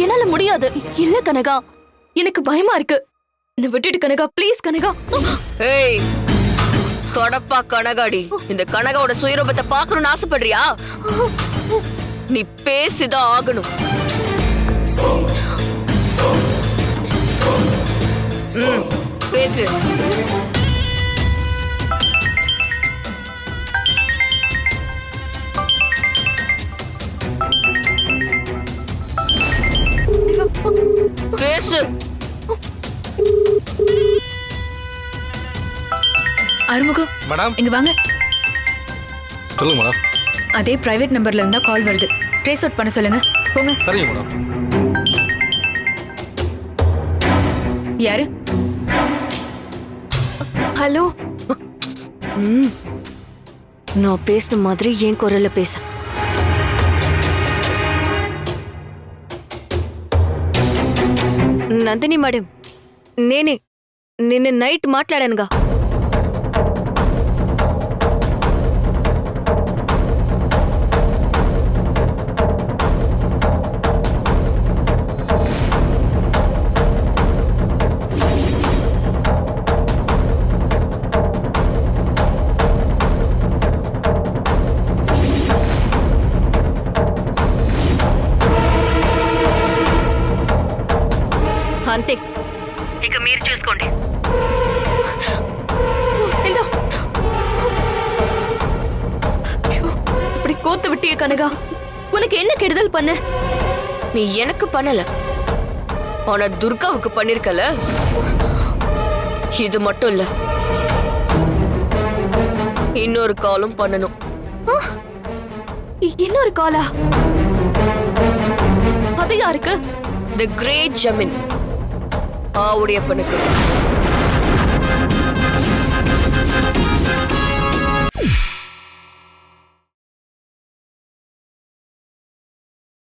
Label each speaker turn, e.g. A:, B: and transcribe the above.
A: முடியாது. இல்ல கனகா எனக்கு பயமா இருக்கு. என்ன விட்டுட்டு கனகா ப்ளீஸ் கனகா.
B: ஏய் கடப்பா கனகாடி. இந்த கனகாவோட சுயரூபத்தை பார்க்கணும்னு ஆசைப்படுறியா? நீ பேசிதான் ஆகணும். ம், பேசு. பேசு.
C: அறுமுகம்
D: மேடம்.
C: இங்க வாங்க.
D: சொல்லுங்க மேடம்.
C: அதே பிரைவேட் நம்பர்ல இருந்தா கால் வருது. ட்ரேஸ் அவுட் பண்ண சொல்லுங்க. போங்க.
D: சரிங்க மேடம்.
C: யாரு?
A: ஹலோ.
B: நான் பேசின மாதிரி என் குரல்ல பேச. నందిని మేడం నేనే నిన్న నైట్ మాట్లాడానుగా. అంతే ఇక మీరు చూసుకోండి
A: இந்தா ஐயோ, இப்படி கோத்து விட்டிய கனகா உனக்கு என்ன கெடுதல் பண்ண
B: நீ எனக்கு பண்ணல ஆனா துர்காவுக்கு பண்ணிருக்கல இது மட்டும் இல்ல இன்னொரு காலும் பண்ணணும்
A: இ- இன்னொரு காலா அது யாருக்கு
B: தி கிரேட் ஜமீன் ஆவுடைய பண்ணுக்கு